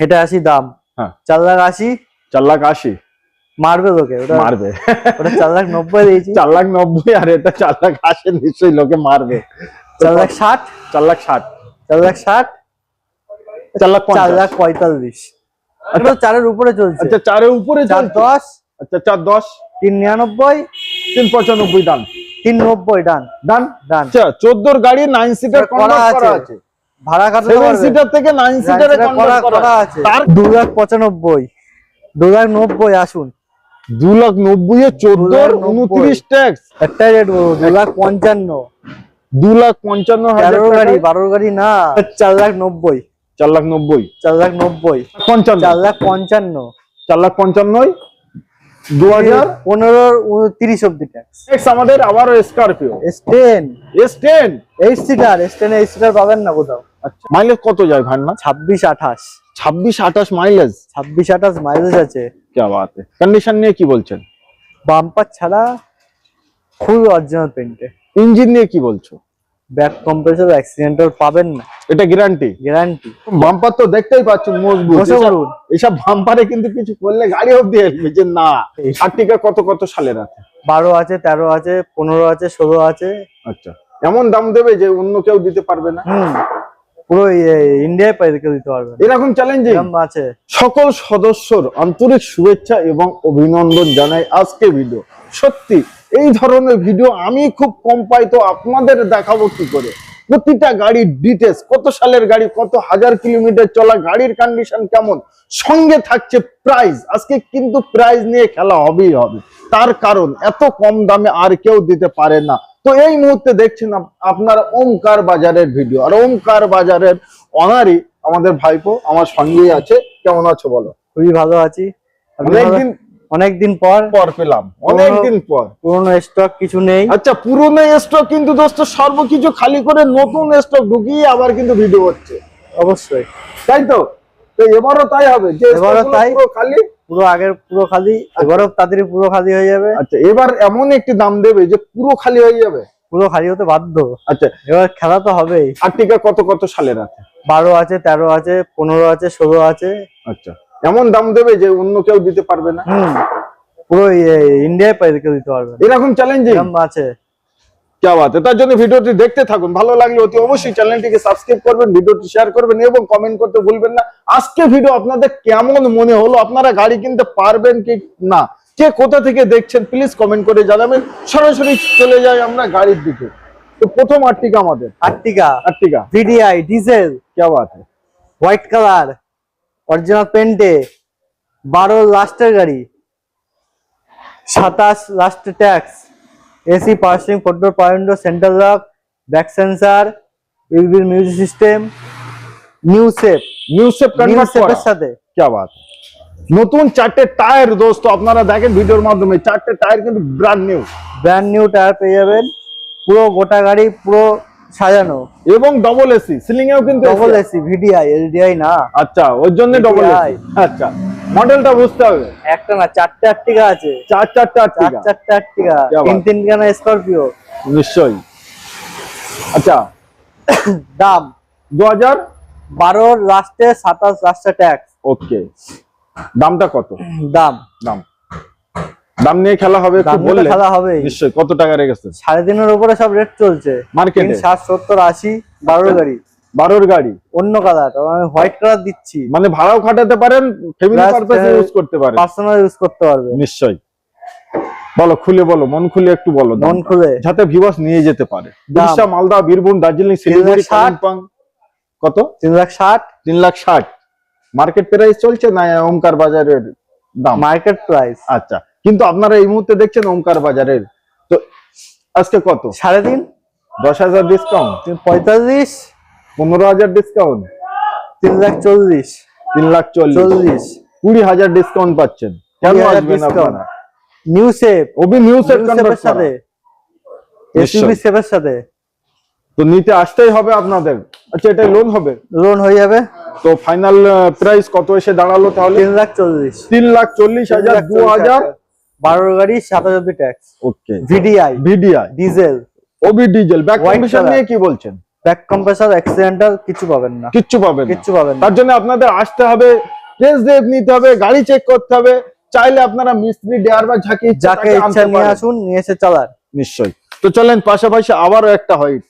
এটা আশি দাম হ্যাঁ। চার লাখ আশি চার লাখ আশি মারবে তোকে ওটা মারবে ওটা চার লাখ নব্বই দিয়েছি চার লাখ নব্বই আর এটা চার লাখ আশি নিশ্চয়ই লোকে মারবে চার লাখ ষাট চার লাখ ষাট চার লাখ ষাট চার লাখ চার লাখ পঁয়তাল্লিশ এটা চারের উপরে চলছে আচ্ছা চারের উপরে চার দশ আচ্ছা চার দশ তিন নিরানব্বই তিন পঁচানব্বই ডান তিন নব্বই ডান ডান ডান আচ্ছা চোদ্দোর গাড়ি নাইন সিটার করা আছে। ভাড়া সেভেন সিটার থেকে নাইন সিটারে কনভার্ট করা করা আছে। আছে। তার দু লাখ পঁচানব্বই। দু লাখ নব্বই আসুন। দু লাখ নব্বই এ চোদ্দোর দু লাখ নব্বই। উনত্রিশ ট্যাক্স একটাই রেট বলব দু লাখ পঞ্চান্ন। দু লাখ পঞ্চান্ন হাজার গাড়ি গাড়ি না চার লাখ নব্বই। চার লাখ নব্বই। চার লাখ নব্বই। পঞ্চান্ন চার লাখ পঞ্চান্ন। চার লাখ পঞ্চান্নই? দু হাজার পনেরো তিরিশ অব্দি ট্যাক্স আমাদের আবারও Scorpio S ten S ten eight seater S ten eight seater পাবেন না কোথাও। আচ্ছা। মাইলেজ কত যায় ছাব্বিশ আঠাশ। ছাব্বিশ আঠাশ মাইলেজ ছাব্বিশ আঠাশ মাইলেজ আছে। কে বাত। কন্ডিশন নিয়ে কি বলছেন? বাম্পার ছাড়া ফুল অরিজিনাল পেন্টে ইঞ্জিন নিয়ে কি বলছো? ব্যাক কম্প্রেসর অ্যাক্সিডেন্টাল পাবেন না। এটা গ্যারান্টি গ্যারান্টি বাম্পার তো দেখতেই পাচ্ছেন মজবুত। এসব- বাম্পারে কিন্তু কিছু করলে গাড়ি অব্দি হেলবে যে না। আর্টিকা কত কত সালের আছে? বারো আছে তেরো আছে পনেরো আছে ষোলো আছে। আচ্ছা। এমন দাম দেবে যে অন্য কেউ দিতে পারবে না? পুরো ইন্ডিয়ায় পাই রেখে দিতে পারবে এরকম চ্যালেঞ্জিং আছে। সকল সদস্যর আন্তরিক শুভেচ্ছা এবং অভিনন্দন জানাই আজকে ভিডিও সত্যি এই ধরনের ভিডিও আমি খুব কম পাই তো আপনাদের দেখাবো কি করে? প্রতিটা গাড়ির ডিটেলস কত সালের গাড়ি কত হাজার কিলোমিটার চলা গাড়ির কন্ডিশন কেমন? সঙ্গে থাকছে প্রাইস আজকে কিন্তু প্রাইস নিয়ে খেলা হবেই হবে। তার কারণ এত কম দামে আর কেউ দিতে পারে না। তো এই মুহূর্তে দেখছেন আপ- আপনারা ওমকার বাজারের ভিডিও আর ওমকার বাজারের অনারই আমাদের ভাইপো আমার সঙ্গেই আছে। কেমন আছো বলো? খুবই ভালো আছি। অনেকদিন পর পর পেলাম। অনেকদিন পর। পুরোনো স্টক কিছু নেই। আচ্ছা পুরনো স্টক কিন্তু দোস্ত সর্বকিছু খালি করে নতুন স্টক ঢুকিয়ে আবার কিন্তু ভিডিও হচ্ছে। অবশ্যই। তাই তো? তো এবারও তাই হবে? যে এবারও তাই। পুরো খালি? পুরো আগের পুরো খালি এবারও তাড়াতাড়ি পুরো খালি হয়ে যাবে। আচ্ছা এবার এমন একটি দাম দেবে যে পুরো খালি হয়ে যাবে? পুরো খালি হতে বাধ্য। আচ্ছা। এবার খেলা তো হবেই। আর্টিকা কত কত সালের আছে? বারো আছে তেরো আছে পনেরো আছে ষোলো আছে। আচ্ছা। এমন দাম দেবে যে অন্য কেউ দিতে পারবে না। পুরো ইন্ডিয়ায় কেউ দিতে পারবে এরকম চ্যালেঞ্জিং আছে। কে বাত তার জন্য ভিডিওটি দেখতে থাকুন। ভালো লাগলে অতি অবশ্যই চ্যানেলটিকে সাবস্ক্রাইব করবেন ভিডিওটি শেয়ার করবেন এবং কমেন্ট করতে ভুলবেন না। আজকে ভিডিও আপনাদের কেমন মনে হলো? আপনারা গাড়ি কিনতে পারবেন কি না? কে কোথা থেকে দেখছেন? প্লিজ কমেন্ট করে জানাবেন। সরাসরি চলে যাই আমরা গাড়ির দিকে। তো প্রথম আর্টিকা আমাদের। আর্টিকা। আর্টিকা। ভিডিআই ডিজেল কে বাত। হোয়াইট কালার অরিজিনাল পেন্টে বারো লাস্টের গাড়ি সাতাশ last tax AC passing four door power window central lock back sensor ইউবিল music system new shape new shape convert সেফের সাথে। কি বাত নতুন চারটে টায়ার দোস্ত আপনারা দেখেন ভিডিওর মাধ্যমে চারটে টায়ার কিন্তু brand new brand new tyre পেয়ে যাবেন। পুরো গোটা গাড়ি পুরো সাজানো। এবং ডবল এসি সিলিং এও কিন্তু ডবল এসি ভিডিআই এলডিআই না? আচ্ছা ওর জন্য ডবল এসি আচ্ছা মডেলটা বুঝতে হবে। একটা না চারটে আটটিকা আছে। চার চারটা আটটিকা। চার চারটে আটটিকা। তিন তিনখানা স্করপিও নিশ্চয়ই। আচ্ছা দাম? দু হাজার বারোর লাস্টে সাতাশ লাস্টে ট্যাক্স ওকে দামটা কত? দাম? দাম। দাম নিয়ে খেলা হবে বললে। খেলা হবেই। নিশ্চয়ই কত টাকা রেখেছে? সাড়ে তিনের উপরে সব রেট চলছে। এ? ষাট সত্তর আশি বারোর গাড়ি। বারোর গাড়ি? অন্য কালার হোয়াইট কালার দিচ্ছি। মানে ভাড়াও খাটাতে পারেন ফ্যামিলি পারপাসে ইউজ করতে পারেন। পার্সোনাল ইউজ করতে পারবে। নিশ্চয়ই। বলো খুলে বলো মন খুলে একটু বলো মন খুলে। যাতে ভিউয়ার্স নিয়ে যেতে পারে। উড়িষ্যা মালদা বীরভূম দার্জিলিং শিলিগুড়ি। কালিম্পং। কত? তিন লাখ ষাট। তিন লাখ ষাট। মার্কেট প্রাইস চলছে না ওমকার বাজারের দাম? মার্কেট প্রাইস আচ্ছা। কিন্তু আপনারা এই মুহূর্তে দেখছেন ওমকার বাজারের। তো আজকে কত? সাড়ে তিন। দশ হাজার ডিসকাউন্ট পঁয়তাল্লিশ। পনেরো হাজার ডিসকাউন্ট তিন লাখ চল্লিশ। তিন লাখ চল্লিশ। কুড়ি হাজার ডিসকাউন্ট পাচ্ছেন। কেন 20,000 আসবেন। আপনারা? নিউ সেপ ওবি নিউ সেট নিউ সাথে। সেপের সাথে। তো নিতে আসতেই হবে আপনাদের। আচ্ছা এটা লোন হবে? লোন হয়ে যাবে। তো ফাইনাল প্রাইস কত এসে দাঁড়াল তাহলে? তিন লাখ চল্লিশ। তিন লাখ চল্লিশ হাজার দু হাজার। বারোর গাড়ি সাত হাজার tax okay VDI VDI diesel Obi diesel back condition নিয়ে কি বলছেন? ব্যাক কম্প্রেসার অ্যাক্সিডেন্টাল কিছু পাবেন না। কিচ্ছু পাবেন না। কিচ্ছু পাবেন না। তার জন্য আপনাদের আসতে হবে টেস্ট ড্রাইভ নিতে হবে গাড়ি চেক করতে হবে। চাইলে আপনারা মিস্ত্রি ডেয়ার বা ঝাঁকি যাকে ইচ্ছা নিয়ে আসুন নিয়ে এসে চালান। নিশ্চয়ই। তো চলেন পাশাপাশি আবারও একটা হোয়াইট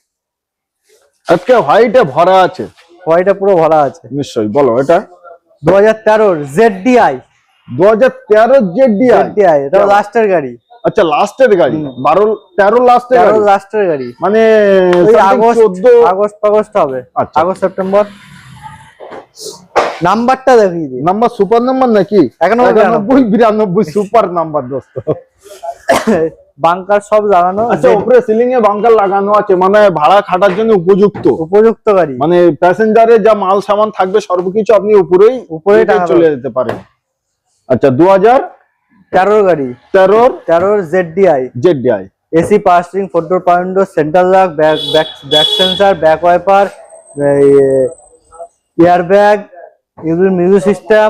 আজকে হোয়াইটে ভরা আছে। হোয়াইটে পুরো ভরা আছে। নিশ্চয়ই বলো এটা। দু হাজার তেরোর জেড ডিআই দু হাজার তেরো জেডিআই জেড ডিআই এটা লাস্টের গাড়ি। আচ্ছা লাস্টের গাড়ি বারো তেরো লাস্টের তেরো লাস্টের গাড়ি। মানে আগস্ট আগস্ট আগস্ট হবে। আচ্ছা। August September. নাম্বারটা দেখিয়ে দিই। নাম্বার সুপার নাম্বার নাকি? একানব্বই, বিরানব্বই। সুপার নাম্বার দোস্ত। বাংকার সব লাগানো আচ্ছা উপরে সিলিং এ বাঙ্কার লাগানো আছে মানে ভাড়া খাটার জন্য উপযুক্ত? উপযুক্ত গাড়ি। মানে প্যাসেঞ্জারের যা মাল সামান থাকবে সর্বকিছু আপনি উপরেই টাঙানো চলে যেতে পারেন। আচ্ছা দু হাজার তেরোর গাড়ি। তেরোর তেরোর Z DI ZDI AC passing four door power window central lock back back back sensor back wiper air bag music system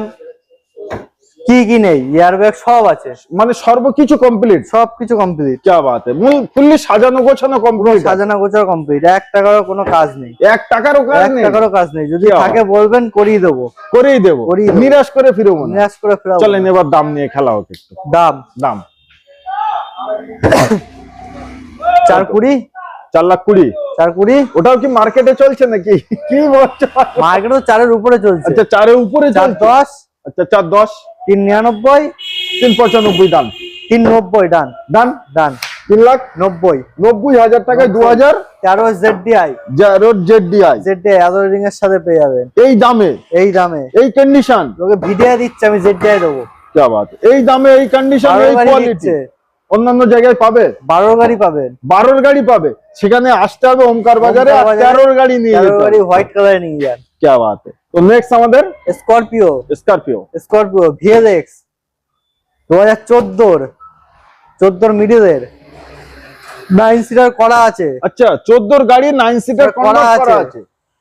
কি কি নেই? এয়ার ব্যাগ সব আছে। মানে সর্বকিছু কমপ্লিট সবকিছু কমপ্লিট যা বাত মূল ফুললি সাজানো গোছানো কমপ্লিট সাজানো গোছানো কমপ্লিট এক টাকার কোনো কাজ নেই। এক টাকারও কাজ নেই? এক টাকারও কাজ নেই। যদি থাকে বলবেন করিয়ে দেব। করিয়ে দেব। নিরাশ করে ফিরবো নিরাশ করে ফিরবো চলেন এবার দাম নিয়ে খেলা হোক একটু। দাম। দাম। চার কুড়ি? চার লাখ কুড়ি। চার কুড়ি? ওটাও কি মার্কেটে চলছে নাকি? কি বলছো? মার্কেট তো চারের উপরে চলছে। আচ্ছা চারের উপরে চার দশ? আচ্ছা চার দশ? তিন নিরানব্বই তিন পঁচানব্বই দান। তিন নব্বই ডান ডান ডান তিন লাখ নব্বই। নব্বই হাজার টাকায় দু হাজার তেরো Z DI Z DI Z DI আদর রিং এর সাথে পেয়ে যাবেন। এই দামে? এই দামে। এই কন্ডিশন তোকে ভিডিও দিচ্ছে আমি জেড ডিআই দেবো। এই দামে এই কন্ডিশন এই কোয়ালিটি অন্যান্য জায়গায় পাবে? বারোর গাড়ি পাবে বারোর গাড়ি পাবে। সেখানে আসতে হবে ওমকার বাজারে আর তেরোর গাড়ি নিয়ে গাড়ি হোয়াইট কালার নিয়ে যান। কে বাত। তো নেক্সট আমাদের স্করপিও স্করপিও স্করপিও ভিএলএক্স দু হাজার চোদ্দোর। চোদ্দোর মিডিলের নাইন সিটার করা আছে। আচ্ছা চোদ্দোর গাড়ি নাইন সিটার করা আছে।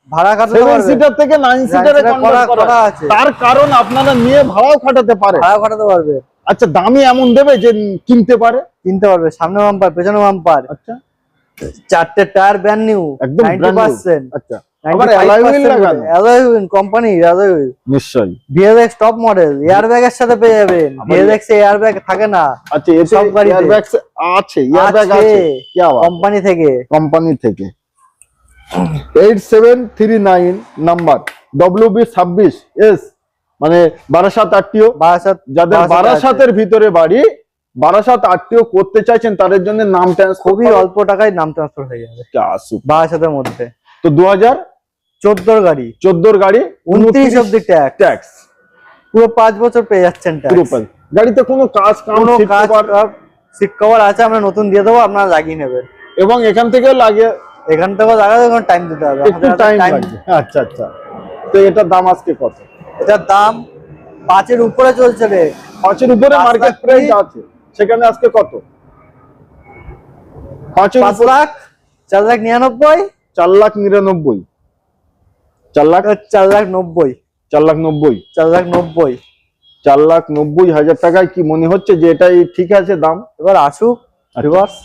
ভাড়া সিটার থেকে সিটারে করা- আছে। তার কারণ আপনারা নিয়ে ভাড়াও খাটাতে পারে। ভাড়া খাটাতে পারবে। আচ্ছা দামি এমন দেবে যে কিনতে পারে? কিনতে পারবে। সামনে বাম্পার পেছনে বাম্পার আচ্ছা। চারটে টায়ার ব্র্যান্ড নিউ একদম আচ্ছা। টপ মডেল সাথে পেয়ে যাবেন। ভিএলএক্স এয়ার ব্যাগ থাকে না। আচ্ছা সব গাড়িতে। আছে এয়ারব্যাগ আছে। আছে। কি আবার? কোম্পানি থেকে। কোম্পানি থেকে। Eight seven three nine number W B ছাব্বিশ এস মানে বারাসাত আটটিও। বারাসাত যাদের বারাসাতের ভিতরে বাড়ি বারাসাত আটটিও করতে চাইছেন তাদের জন্য নাম ট্রান্সফার খুবই অল্প টাকায় নাম ট্রান্সফার হয়ে যাবে। বারাসাতের মধ্যে। তো দু হাজার চোদ্দোর গাড়ি। চোদ্দোর গাড়ি উনত্রিশ অব্দি ট্যাক্স ট্যাক্স পুরো পাঁচ বছর পেয়ে যাচ্ছেন পুরো পাঁচ। গাড়িতে কোনো কাজ কোনো কাজ সিট কভার আছে আমরা নতুন দিয়ে দেবো আপনারা লাগিয়ে নেবেন। এবং এখান থেকে লাগে এখান থেকেও লাগাতে কোনো টাইম দিতে হবে। একটু টাইম লাগবে। আচ্ছা আচ্ছা। তো এটার দাম আজকে কত? এটার দাম পাঁচের উপরে চলছে রে। পাঁচের উপরে মার্কেট প্রাইস আছে। সেখানে আজকে কত? পাঁচের পাঁচ লাখ চার লাখ নিরানব্বই চার লাখ নিরানব্বই। চার লাখ চার লাখ নব্বই। চার লাখ নব্বই। চার লাখ নব্বই। চার লাখ নব্বই হাজার টাকায় কি মনে হচ্ছে যে এটাই ঠিক আছে দাম? এবার আসুক আচ্ছা। রিভার্স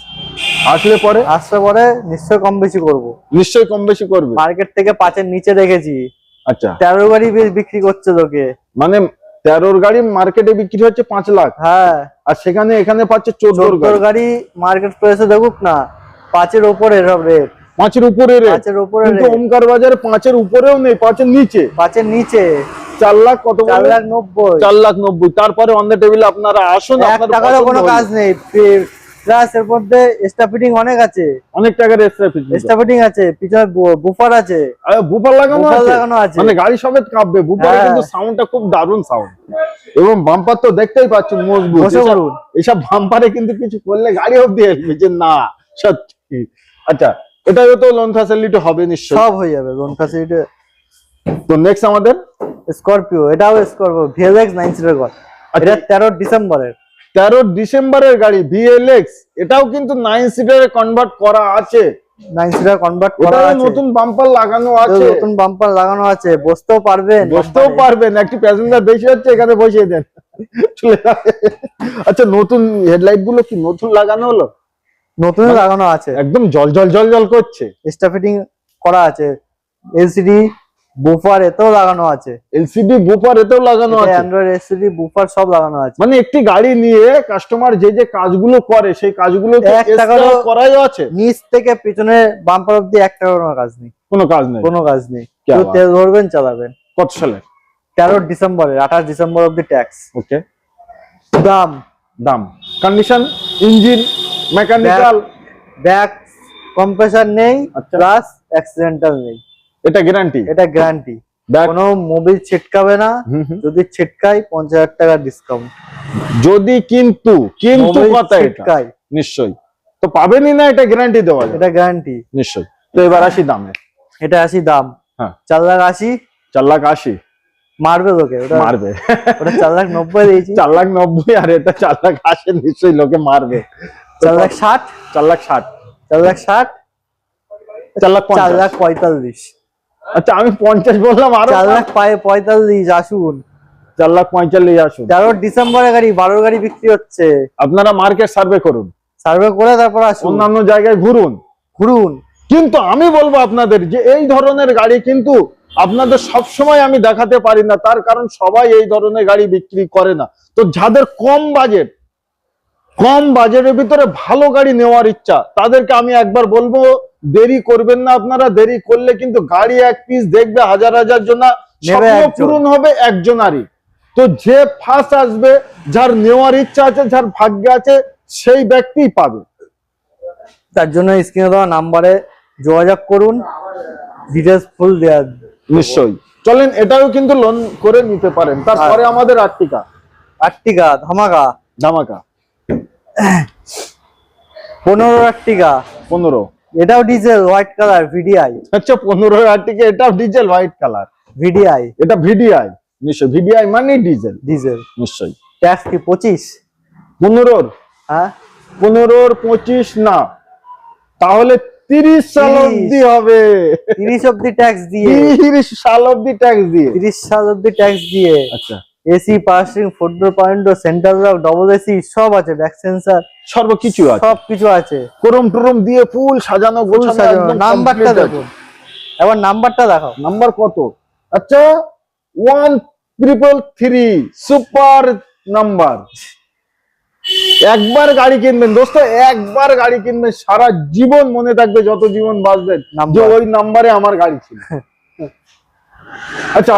আসলে পরে? আসলে পরে নিশ্চয় কম বেশি করব। নিশ্চয়ই কম বেশি করবে। মার্কেট থেকে পাঁচের নিচে রেখেছি আচ্ছা। তেরো গাড়ি বেশ বিক্রি করছে তোকে মানে তেরোর গাড়ি মার্কেটে বিক্রি হচ্ছে পাঁচ লাখ। হ্যাঁ। আর সেখানে এখানে পাচ্ছে চোদ্দোর গাড়ি। মার্কেট প্রাইসে দেখুক না পাঁচের ওপরে সব রেট পাঁচের উপরে পাঁচের উপরে কিন্তু ওমকার বাজারে পাঁচের উপরেও নেই পাঁচের নিচে। পাঁচের নিচে। চার লাখ কত চার লাখ নব্বই। চার লাখ নব্বই। তারপরে অন দ্য টেবিলে আপনারা আসুন টাকারও কোনো কাজ নেই। প্লাস এর মধ্যে স্টাফিটিং অনেক আছে। অনেক টাকার এক্সট্রা ফিচার স্টাফিটিং আছে। পিছনে বুফার আছে। বুফার লাগানো আছে? লাগানো আছে। মানে গাড়ি সমেত কাঁপবে। বুফারে হ্যাঁ। কিন্তু সাউন্ডটা খুব দারুণ সাউন্ড এবং বাম্পার তো দেখতেই পাচ্ছেন মজবুত। এসব বাম্পারে কিন্তু কিছু করলে গাড়ি অব্দি আসবে যে না সত্যি। আচ্ছা এটাও তো লোন ফ্যাসিলিটি হবে নিশ্চয়ই। সব হয়ে যাবে লোন ফ্যাসিলিটি তো নেক্সট আমাদের? স্করপিও এটাও স্করপিও ভিএলএক্স নাইন সিটার কর আচ্ছা। এটা তেরো ডিসেম্বরের। তেরো ডিসেম্বরের গাড়ি ভিএলএক্স এটাও কিন্তু নাইন সিটারে কনভার্ট করা আছে। নাইন সিটার কনভার্ট করা আছে। নতুন বাম্পার লাগানো আছে। নতুন বাম্পার লাগানো আছে। বসতেও পারবেন। বসতেও পারবেন। একটি প্যাসেঞ্জার বেশি হচ্ছে এখানে বসিয়ে দেন। আচ্ছা নতুন হেডলাইটগুলো কি নতুন লাগানো হলো? নতুন মানে লাগানো আছে। একদম জল জল জল জল করছে। স্টাফিটিং ফিটিং করা আছে। এলসিডি বুফার এতেও লাগানো আছে। এলসিডি বুফার এতেও লাগানো আছে। অ্যান্ড্রয়েড এলসিডি বুফার সব লাগানো আছে। মানে একটি গাড়ি নিয়ে কাস্টমার যে যে কাজগুলো করে সেই কাজগুলো করাই আছে। নিচ থেকে পিছনে বাম্পার অবধি এক টাকার কাজ নেই। কোনো কাজ নেই। কোনো কাজ নেই। তেল ধরবেন চালাবেন। কত সালে তেরো ডিসেম্বরের আঠাশ ডিসেম্বর অব্দি ট্যাক্স ওকে দাম। দাম। Condition engine mechanical back compressor নেই আচ্ছা। প্লাস অ্যাক্সিডেন্টাল নেই। এটা গ্যারান্টি এটা গ্যারান্টি কোনো মোবিল ছিটকাবে না যদি ছিটকাই পঞ্চাশ হাজার টাকা ডিসকাউন্ট যদি কিন্তু কিন্তু কথা এটা। ছিটকাই নিশ্চয়ই। তো পাবেনই না এটা গ্যারান্টি দেওয়া এটা গ্যারান্টি নিশ্চয়ই। তো এবার আসি দামে। এটা আশি দাম। হ্যাঁ। চার লাখ আশি। চার লাখ আশি। মারবে লোকে ওটা মারবে। ওটা চার লাখ নব্বই দিয়েছি। চার লাখ নব্বই আর এটা চার লাখ আশি নিশ্চয়ই লোকে মারবে। চার লাখ ষাট? চার লাখ ষাট। চার লাখ ষাট? চার লাখ চার লাখ পঁয়তাল্লিশ। আচ্ছা আমি পঞ্চাশ বললাম আরও চার লাখ পায়ে পঁয়তাল্লিশ আসুন। চার লাখ পঁয়তাল্লিশ আসুন। তেরো ডিসেম্বরে গাড়ি বারোর গাড়ি বিক্রি হচ্ছে। আপনারা মার্কেট সার্ভে করুন। সার্ভে করে তারপর আসুন। অন্যান্য জায়গায় ঘুরুন। ঘুরুন। কিন্তু আমি বলব আপনাদের যে এই ধরনের গাড়ি কিন্তু আপনাদের সব সময় আমি দেখাতে পারি না তার কারণ সবাই এই ধরনের গাড়ি বিক্রি করে না। তো যাদের কম বাজেট কম বাজেটের ভিতরে ভালো গাড়ি নেওয়ার ইচ্ছা। তাদেরকে আমি একবার বলব দেরি করবেন না আপনারা দেরি করলে কিন্তু গাড়ি এক পিস দেখবে হাজার হাজার জন। পূরণ হবে একজনারই। তো যে ফার্স্ট আসবে যার নেওয়ার ইচ্ছা আছে যার ভাগ্য আছে সেই ব্যক্তিই পাবে। তার জন্য স্ক্রিনে দেওয়া নাম্বারে যোগাযোগ করুন। ডিটেলস ফুল দেওয়া নিশ্চয়ই। চলেন এটাও কিন্তু লোন করে নিতে পারেন। তারপরে আমাদের আর্টিকা। আটটিকা ধামাকা। ধামাকা। পনেরো আটটিকা পনেরো। এটাও ডিজেল হোয়াইট কালার ভিডিআই আচ্ছা পনেরো আর্টিকা এটাও ডিজেল হোয়াইট কালার ভিডিআই এটা ভিডিআই নিশ্চয় ভিডিআই মানে ডিজেল ডিজেল নিশ্চয়ই। ট্যাক্স কি পঁচিশ? পনেরোর। হ্যাঁ? পনেরোর পঁচিশ না। তাহলে তিরিশ সাল অব্দি হবে। তিরিশ অব্দি ট্যাক্স দিয়ে। তিরিশ সাল অব্দি ট্যাক্স দিয়ে। তিরিশ সাল অব্দি ট্যাক্স দিয়ে। আচ্ছা। AC passing four point centre lock double AC সব আছে ব্যাক সেন্সার সর্বকিছু আছে। সব কিছু আছে। করম টরম দিয়ে ফুল সাজানো ফুল গোছানো সাজানো নাম্বারটা। দেখুন এবার নাম্বারটা দেখাও। নাম্বার কত? আচ্ছা one triple three super number একবার গাড়ি কিনবেন দোস্ত একবার গাড়ি কিনবেন সারা জীবন মনে থাকবে যত জীবন বাঁচবেন যে ওই নাম্বারে আমার গাড়ি ছিল। আচ্ছা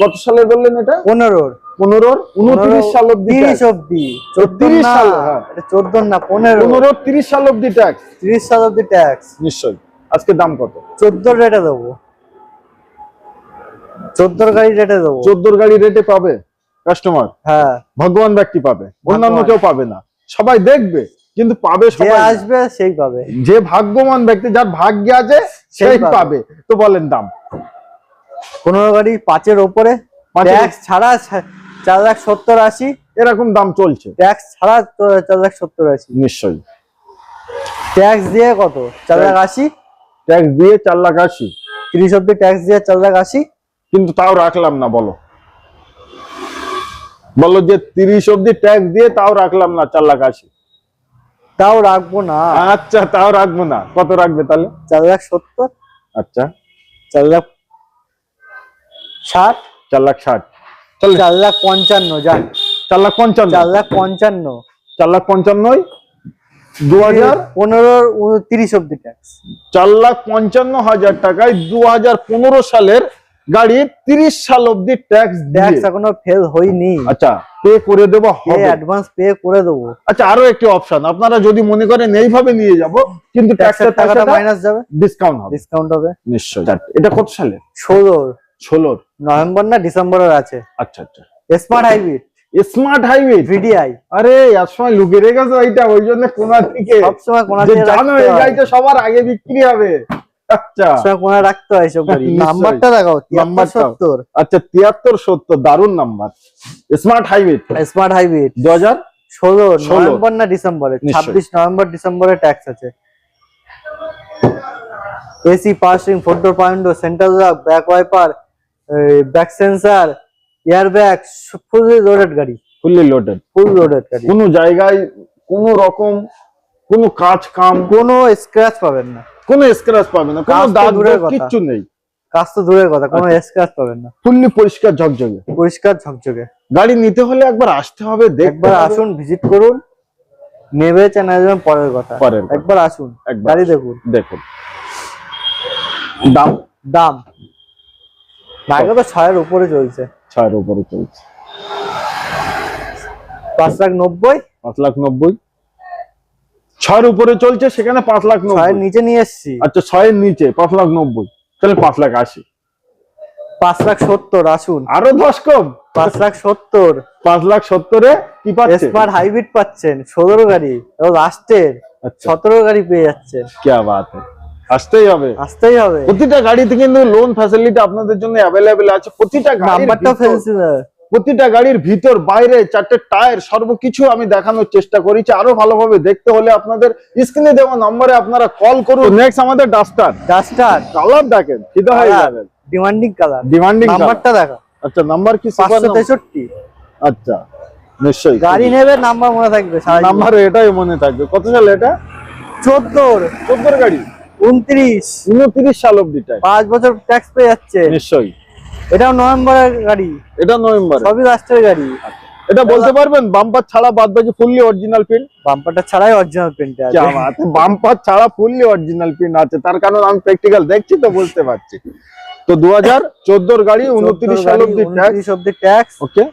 কত সালে বললেন এটা? পনেরোর। পনেরোর? উনত্রিশ সাল অব্দি তিরিশ অব্দি চোদ্দ সাল, হ্যাঁ। চোদ্দ না পনেরো। পনেরো তিরিশ সাল অব্দি ট্যাক্স তিরিশ সাল অব্দি ট্যাক্স নিশ্চয়ই। আজকে দাম কত? চোদ্দ রেটে দেবো। চোদ্দোর গাড়ি রেটে দেবো। চোদ্দোর গাড়ি রেটে পাবে কাস্টমার হ্যাঁ। ভগবান ব্যক্তি পাবে। অন্যান্য কেউ পাবে না। সবাই দেখবে কিন্তু পাবে সবাই আসবে সেই পাবে। যে ভাগ্যবান ব্যক্তি যার ভাগ্যে আছে সেই। পাবে। তো বলেন দাম। পনেরো গাড়ি পাঁচের ওপরে। ট্যাক্স ছাড়া চার লাখ সত্তর আশি। এরকম দাম চলছে। ট্যাক্স ছাড়া চার লাখ সত্তর আশি। নিশ্চয়ই। ট্যাক্স দিয়ে কত? চার লাখ আশি? ট্যাক্স দিয়ে চার লাখ আশি। তিরিশ অব্দি ট্যাক্স দিয়ে চার লাখ আশি? কিন্তু তাও রাখলাম না বলো। বলো যে তিরিশ অব্দি ট্যাক্স দিয়ে তাও রাখলাম না চার লাখ আশি। তাও রাখব না। আচ্ছা তাও রাখব না। কত রাখবে তাহলে? চার লাখ সত্তর। আচ্ছা। চার লাখ ষাট? চার লাখ ষাট। চলে চার লাখ পঞ্চান্ন যান চার লাখ পঞ্চান্ন। চার লাখ পঞ্চান্ন। চার লাখ পঞ্চান্নই? দু হাজার? পনেরোর তিরিশ অব্দি ট্যাক্স চার লাখ পঞ্চান্ন হাজার টাকায় দু হাজার পনেরো সালের গাড়ি তিরিশ সাল অব্দি ট্যাক্স ট্যাক্স এখনও ফেল হয়নি। আচ্ছা পে করে দেবো পে হবে। অ্যাডভান্স পে করে দেবো। আচ্ছা আরও একটি অপশন আপনারা যদি মনে করেন এইভাবে নিয়ে যাব কিন্তু ট্যাক্সের টাকাটা মাইনাস যাবে? ডিসকাউন্ট হবে। ডিসকাউন্ট হবে। নিশ্চয় এটা কত সালে ষোলোর। ষোলোর। নভেম্বর না ডিসেম্বরের আছে। আচ্ছা আচ্ছা। Smart hybrid smart highway VDI আরে এক সময় লুকিয়ে রেখেছো এইটা ওই জন্য কোনা থেকে। সবসময় কোনা জানো এই। গাড়িটা সবার আগে বিক্রি হবে। আচ্ছা। কোনা রাখতে হয় সব গাড়ি। নাম্বারটা দেখাও নাম্বার নাম্বারটাও। সত্তর। আচ্ছা সত্তর দারুণ number. Smart highway smart hybrid দু হাজার ষোলো। 16 নভেম্বর না ডিসেম্বরে? নিশ্চয়ই। ছাব্বিশ নভেম্বর ডিসেম্বরে ট্যাক্স আছে। AC passing four point central lock back wiper back sensor air bag full loaded গাড়ি। ফুললি লোডেড ফুল লোডেড গাড়ি। কোনো জায়গায় কোনো রকম কোনো কাজ কাম কোনো স্ক্র্যাচ পাবেন না। কোনো স্ক্র্যাচ পাবে না। কোনো দাগ। কিচ্ছু নেই। কাজ তো দূরের কথা কোনো আচ্ছা। স্ক্র্যাচ পাবেন না। ফুললি পরিষ্কার ঝকঝকে। পরিষ্কার ঝকঝকে। গাড়ি নিতে হলে একবার আসতে হবে দেখতে একবার আসুন ভিজিট করুন। নেবে চেনা যাবেন পরের কথা। একবার আসুন গাড়ি দেখুন। দেখুন। দাম? দাম? ভাগ্য তো ছয়ের উপরে চলছে। ছয়ের উপরে চলছে। পাঁচ লাখ নব্বই? পাঁচ লাখ নব্বই। ছয়ের উপরে চলছে সেখানে পাঁচ লাখ ছয়ের নিচে নিয়ে এসছি। আচ্ছা ছয়ের নিচে পাঁচ লাখ নব্বই। তাহলে পাঁচ লাখ আশি। পাঁচ লাখ সত্তর আসুন। আরও দশ কম। পাঁচ লাখ সত্তর। পাঁচ লাখ সত্তরে কি পাচ্ছেন হাইব্রিড পাচ্ছেন সতেরো গাড়ি। লাস্টের আচ্ছা। সতেরো গাড়ি পেয়ে যাচ্ছেন। কে বাত। আসতেই হবে। আসতেই হবে। প্রতিটা গাড়িতে কিন্তু লোন ফ্যাসিলিটি আপনাদের জন্য অ্যাভেলেবেল আছে। প্রতিটা নাম্বারটা ফেলছি প্রতিটা গাড়ির ভিতর বাইরে চারটে টায়ার সর্বকিছু আমি দেখানোর চেষ্টা করেছি। আরও ভালোভাবে দেখতে হলে আপনাদের স্ক্রিনে দেওয়া নম্বরে আপনারা কল করুন। নেক্সট আমাদের ডাস্টার ডাস্টার কালার দেখেন ফিদা হয়ে যাবেন। ডিমান্ডিং কালার ডিমান্ডিং নাম্বারটা দেখা। আচ্ছা নাম্বার কি সুপার পাঁচশো তেষট্টি। আচ্ছা নিশ্চয়ই। গাড়ি নেবে নাম্বার মনে থাকবে নাম্বার এটাই মনে থাকবে। কত সাল এটা? চোদ্দোর। চোদ্দোর গাড়ি? উনত্রিশ। উনত্রিশ সাল অব্দি পাঁচ বছর ট্যাক্স পেয়ে যাচ্ছে। নিশ্চয়ই। এটাও নভেম্বরের গাড়ি। এটা নভেম্বর সবই লাস্টের গাড়ি। এটা বলতে পারবেন বাম্পার ছাড়া বাদ বাকি ফুললি অরিজিনাল পিন বাম্পারটা ছাড়াই অরিজিনাল প্রিন্টে আছে। বাম্পার ছাড়া ফুললি অরিজিনাল পিন আছে। তার কারণ আমি প্র্যাকটিক্যাল দেখছি তো বলতে পারছি। তো দু হাজার চোদ্দোর গাড়ি উনত্রিশ সাল অব্দি ট্যাক্স অব্দি ট্যাক্স ওকে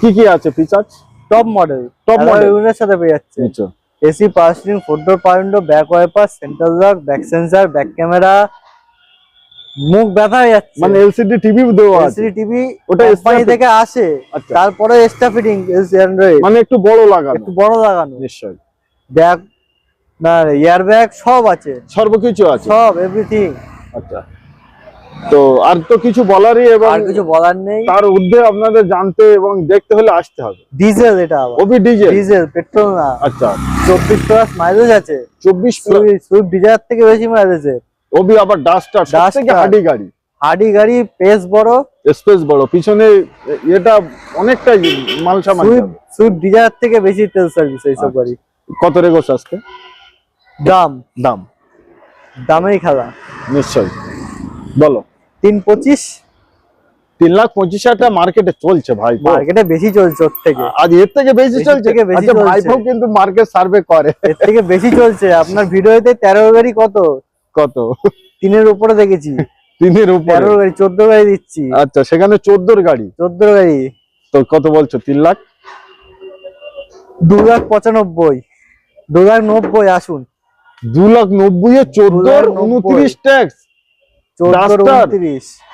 কি কি আছে features top model top model এর সাথে পেয়ে যাচ্ছে। নিচে AC power steering four door power window back wiper central lock back sensor back camera মুখ ব্যথা হয়ে যাচ্ছে। মানে এলসিডি টিভি দেওয়া আছে। এলসিডি টিভি ওটা fit- থেকে আসে। আচ্ছা। তারপরে এক্সট্রা ফিটিং অ্যান্ড্রয়েড মানে একটু বড় লাগানো। একটু বড় লাগানো। নিশ্চয়ই। ব্যাগ না এয়ার ব্যাগ সব আছে। সর্বকিছু আছে। সব এভরিথিং আচ্ছা। তো আর তো কিছু বলারই এবং আর কিছু বলার নেই। তার ঊর্ধ্বে আপনাদের জানতে এবং দেখতে হলে আসতে হবে। ডিজেল এটা ওবি ডিজে ডিজেল? পেট্রোল না। আচ্ছা। চব্বিশ প্লাস মাইলেজ আছে। চব্বিশ সুইফট ডিজায়ার থেকে বেশি মাইলেজ ওবি আবার ডাস্টার Duster। হাডি গাড়ি। হাডি গাড়ি পেস বড়। স্পেস বড়। পিছনে এটা অনেকটা মাল সামান সুইফট ডিজায়ার থেকে বেশি তেল সার্ভিস এইসব আচ্ছা। গাড়ি। কত রেগোস আসতে? দাম। দাম। দামেই খেলা। নিশ্চয়ই। বলো। তিন পঁচিশ? তিন লাখ পঁচিশ হাজার টাকা মার্কেটে চলছে ভাই মার্কেটে বেশি চলছে ওর থেকে। আজ এর থেকে বেশি চলছে? আচ্ছা ভাইপো কিন্তু মার্কেট সার্ভে করে। এর থেকে বেশি চলছে। আপনার ভিডিওতে তেরো গাড়ি কত? কত? তিনের উপরে দেখেছি। তিনের উপরে? তেরো গাড়ি চোদ্দ গাড়ি দিচ্ছি। আচ্ছা সেখানে চোদ্দোর গাড়ি? চোদ্দ গাড়ি। তো কত বলছো? তিন লাখ? দু লাখ পঁচানব্বই। দু লাখ নব্বই আসুন। দু লাখ নব্বই এ চোদ্দ উনত্রিশ ট্যাক্স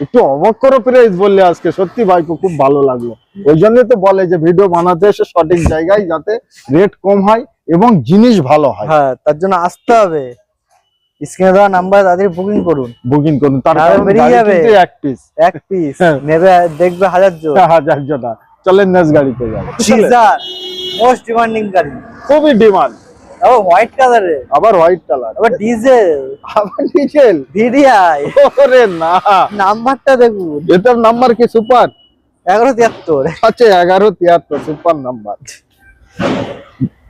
একটু অবাক করো প্রাইস বললে আজকে। সত্যি খুব ভালো লাগল। ওই জন্যই তো বলে যে ভিডিও বানাতে এসে সঠিক জায়গায় যাতে রেট কম হয় এবং জিনিস ভালো হয়। হ্যাঁ তার জন্য আসতে হবে। স্ক্রিনে দেওয়া নাম্বার তাদের বুকিং করুন। বুকিং করুন। তার বেরিয়ে যাবে। এক পিস এক পিস হ্যাঁ। নেবে দেখবে হাজার জন। হাজার জনা চলেন নেক্সট গাড়িতে যাব মোস্ট ডিমান্ডিং গাড়ি। খুবই ডিমান্ড আবার হোয়াইট কালারে আবার হোয়াইট কালার আবার ডিজেল আবার ডিজেল ভিডিআই ওরে না। নাম্বারটা দেখুন। এটার নাম্বার কি সুপার? এগারো তিয়াত্তর। আচ্ছা এগারো তিয়াত্তর সুপার নাম্বার।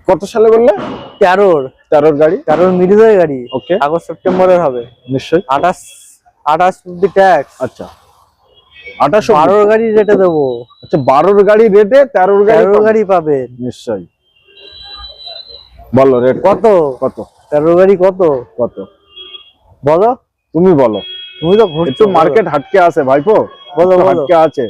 কত সালে বললে? তেরোর। তেরোর গাড়ি? তেরোর মিডিলের গাড়ি। ওকে। আগস্ট সেপ্টেম্বরের হবে। নিশ্চয়ই। আঠাশ আঠাশ অব্দি ট্যাক্স আচ্ছা। আঠাশো বারোর গাড়ি রেটে দেবো। আচ্ছা বারোর গাড়ি রেটে তেরোর গাড়ি। গাড়ি পাবেন। নিশ্চয়ই। বলো রেট কত? কত? গাড়ি কত? কত? বলো। তুমি বলো। তুমি তো একটু মার্কেট হাটকে আছে ভাইপো। বলো হাটকে আছে।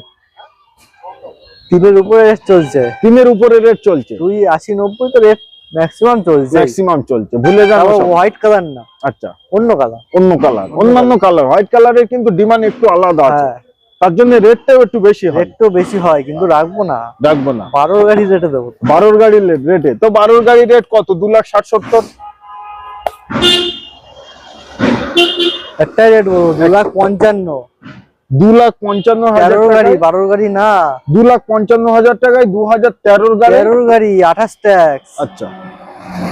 তিনের উপরে রেট চলছে। তিনের উপরে রেট চলছে। দুই আশি নব্বই তো রেট ম্যাক্সিমাম চলছে। ম্যাক্সিমাম চলছে। ভুলে যান হোয়াইট কালার না। আচ্ছা। অন্য কালার অন্য কালার অন্যান্য কালার হোয়াইট কালারের কিন্তু ডিমান্ড একটু আলাদা আছে। হ্যাঁ। তার জন্য রেটটাও একটু বেশি হয়। তো বেশি হয় কিন্তু রাখব না। রাখব না। বারোর গাড়ি রেটে দেবো। বারোর গাড়ি রেটে তো বারোর গাড়ি রেট কত? দু লাখ ষাট সত্তর? একটাই রেট বলব দু লাখ পঞ্চান্ন। দু লাখ পঞ্চান্ন হাজার গাড়ি বারোর গাড়ি না। দু লাখ পঞ্চান্ন হাজার টাকায় দু হাজার তেরোর গাড়ি? তেরোর গাড়ি আঠাশ ট্যাক্স আচ্ছা।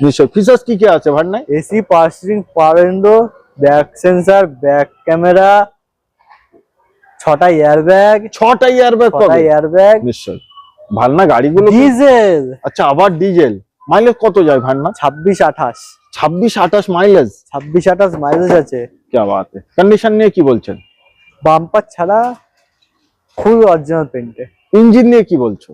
নিশ্চয় ফিচার্স কি কি আছে ভাই নাই AC power steering back sensor back camera ছটা এয়ারব্যাগ ছটা এয়ারব্যাগ ছটা এয়ারব্যাগ নিশ্চয় ভান্না গাড়িগুলো ডিজেল আচ্ছা আবার ডিজেল মাইলেজ কত যায় ভান্না 26 28 26 28 মাইলেজ 26 28 মাইলেজ আছে। কি বাত। কন্ডিশন নিয়ে কি বলছেন? বাম্পার ছাড়া ফুল অরিজিনাল পেন্টে ইঞ্জিন নিয়ে কি বলছো?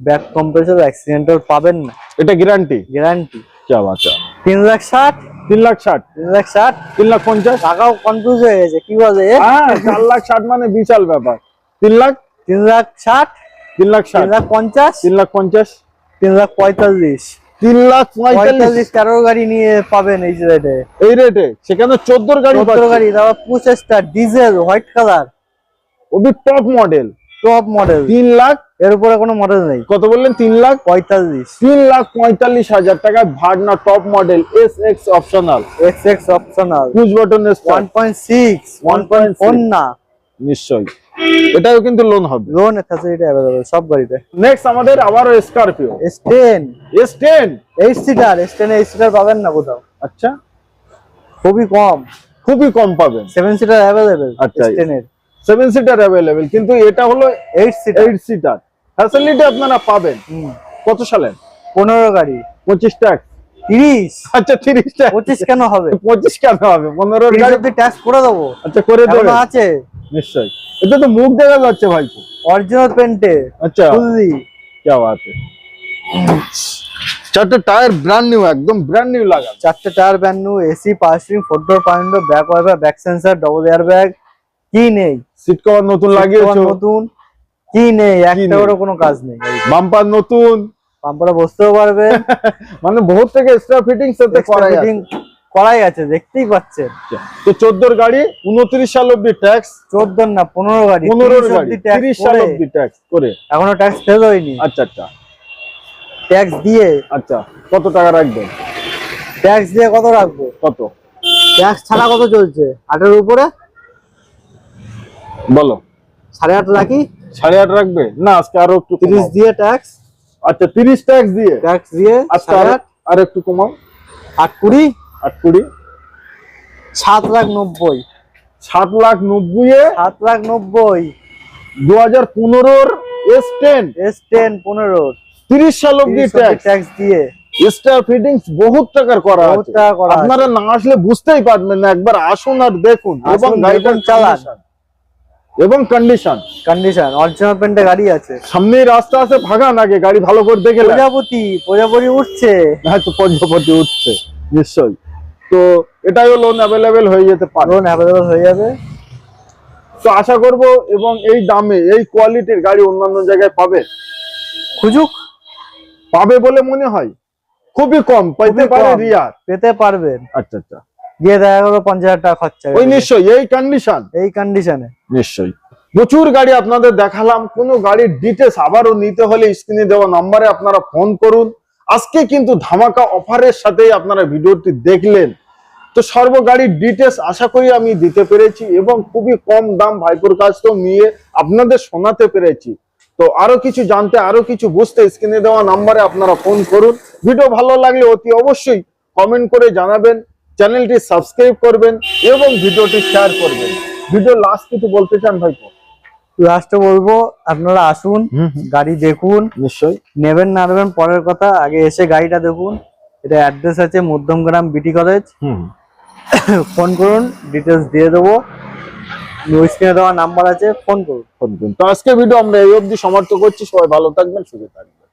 ব্যাক কম্প্রেসর অ্যাক্সিডেন্টাল পাবেন না। এটা গ্যারান্টি গ্যারান্টি চা বাচ্চা তিন লাখ ষাট তিন লাখ ষাট তিন লাখ ষাট তিন লাখ পঞ্চাশ টাকাও কনফিউজ হয়ে গেছে কি বলে চার লাখ ষাট মানে বিশাল ব্যাপার তিন লাখ তিন লাখ ষাট তিন লাখ ষাট লাখ পঞ্চাশ তিন লাখ পঞ্চাশ তিন লাখ পঁয়তাল্লিশ তিন লাখ পঁয়তাল্লিশ তেরো গাড়ি নিয়ে পাবেন এই রেটে এই রেটে সেখানে চোদ্দোর গাড়ি চোদ্দোর গাড়ি তারপর পুচেস্টার ডিজেল হোয়াইট কালার ওদের টপ মডেল টপ মডেল তিন লাখ? এর উপরে কোনো মডেল নেই। কত বললেন? তিন লাখ? পঁয়তাল্লিশ। তিন লাখ পঁয়তাল্লিশ হাজার টাকায় Verna top model S X optional X X optional push button one point six one point four না। নিশ্চয়ই। এটাও কিন্তু লোন হবে। লোন ফ্যাসিলিটি অ্যাভেলেবল সব গাড়িতে। নেক্সট আমাদের আবারও Scorpio S ten S ten eight seater S ten eight seater পাবেন না কোথাও। আচ্ছা। খুবই কম। খুবই কম পাবেন। সেভেন সিটার অ্যাভেলেবেল আচ্ছা। এস টেন এর। সেভেন সিটার অ্যাভেলেবেল কিন্তু এটা হলো eight seater eight seater facility আপনারা পাবেন। কত সালে পনেরো গাড়ি। পঁচিশ টাকা তিরিশ। আচ্ছা পঁচিশ কেন হবে? পঁচিশ হবে? পনেরো গাড়ি ট্যাক্স করে দেবো। আচ্ছা, তো ভাই। অরিজিনাল পেন্টে আচ্ছা। টায়ার একদম ব্র্যান্ড নিউ লাগা চারটে tyre AC back back double air bag কি নেই? সিট কভার নতুন লাগিয়েছো? নতুন? কি নেই? একটা নেই? করে কোনো কাজ নেই। বাম্পার নতুন? পাম্পারে বসতেও পারবে। মানে বহুত থেকে এক্সট্রা ফিটিং সাথে করা ফিটিং করাই আছে দেখতেই পাচ্ছেন। তো চোদ্দোর গাড়ি উনত্রিশ সাল অব্দি ট্যাক্স চোদ্দ না পনেরো গাড়ি পনেরোর 30 গাড়ি অব্দি tax তিরিশ সাল করে। অব্দি ট্যাক্স করে। এখনও ট্যাক্স ফেল হয়নি। আচ্ছা আচ্ছা। ট্যাক্স দিয়ে। আচ্ছা কত টাকা রাখবেন ট্যাক্স দিয়ে কত রাখব? কত? ট্যাক্স ছাড়া কত চলছে? আটের উপরে? বলো। সাড়ে আট রাখি? সাড়ে আট রাখবে? না আজকে আরও একটু তিরিশ দিয়ে ট্যাক্স আচ্ছা তিরিশ ট্যাক্স দিয়ে? ট্যাক্স দিয়ে আজকে আর একটু কমাও। আট কুড়ি? আট কুড়ি। সাত লাখ নব্বই। সাত লাখ নব্বই সাত লাখ নব্বই। দু হাজার পনেরোর এস টেন এস টেন পনেরো তিরিশ সাল অব্দি ট্যাক্স ট্যাক্স দিয়ে। স্টার ফিটিংস বহুত টাকার করা আছে। আপনারা না আসলে বুঝতেই পারবেন না একবার আসুন আর দেখুন। আসুন, এবং দেখুন, চালান। এবং কন্ডিশন কন্ডিশন অরিজিনাল পেন্টে গাড়ি আছে। সামনে রাস্তা আছে ভাগান আগে গাড়ি ভালো করে দেখে। প্রজাপতি প্রজাপতি উঠছে। হয়তো পঞ্চপতি উঠছে নিশ্চয়ই। তো এটাও লোন অ্যাভেলেবেল হয়ে যেতে পারে। লোন অ্যাভেলেবল হয়ে যাবে। তো আশা করব এবং এই দামে এই কোয়ালিটির গাড়ি অন্যান্য জায়গায় পাবে। খুঁজুক। পাবে বলে মনে হয়। খুবই কম খুবই পারে। রিয়ার। পেতে পারবেন। আচ্ছা আচ্ছা। গিয়ে দেখা গেলো পঞ্চাশ হাজার টাকা খরচা। ওই নিশ্চয়ই এই কন্ডিশন এই কন্ডিশনে নিশ্চয়ই। প্রচুর গাড়ি আপনাদের দেখালাম কোন গাড়ির ডিটেলস আবারও নিতে হলে স্ক্রিনে দেওয়া নম্বরে আপনারা ফোন করুন। আজকে কিন্তু ধামাকা অফারের সাথেই আপনারা ভিডিওটি দেখলেন। তো সর্ব গাড়ির ডিটেলস আশা করি আমি দিতে পেরেছি এবং খুবই কম দাম ভাইপুর কাছ তো নিয়ে আপনাদের শোনাতে পেরেছি। তো আরও কিছু জানতে আরও কিছু বুঝতে স্ক্রিনে দেওয়া নম্বরে আপনারা ফোন করুন। ভিডিও ভালো লাগলে অতি অবশ্যই কমেন্ট করে জানাবেন। চ্যানেলটি সাবস্ক্রাইব করবেন এবং ভিডিওটি শেয়ার করবেন। ভিডিও লাস্ট কিছু বলতে চান ভাইপো? লাস্টে বলব আপনারা আসুন গাড়ি দেখুন। নিশ্চয়ই। নেবেন না নেবেন পরের কথা আগে এসে গাড়িটা দেখুন। এটা অ্যাড্রেস আছে মধ্যমগ্রাম বিটি কলেজ ফোন করুন ডিটেলস দিয়ে দেবো। স্ক্রিনে দেওয়া নাম্বার আছে ফোন করুন। ফোন করুন। তো আজকে ভিডিও আমরা এই অবধি সমাপ্ত করছি। সবাই ভালো থাকবেন সুখে থাকবেন।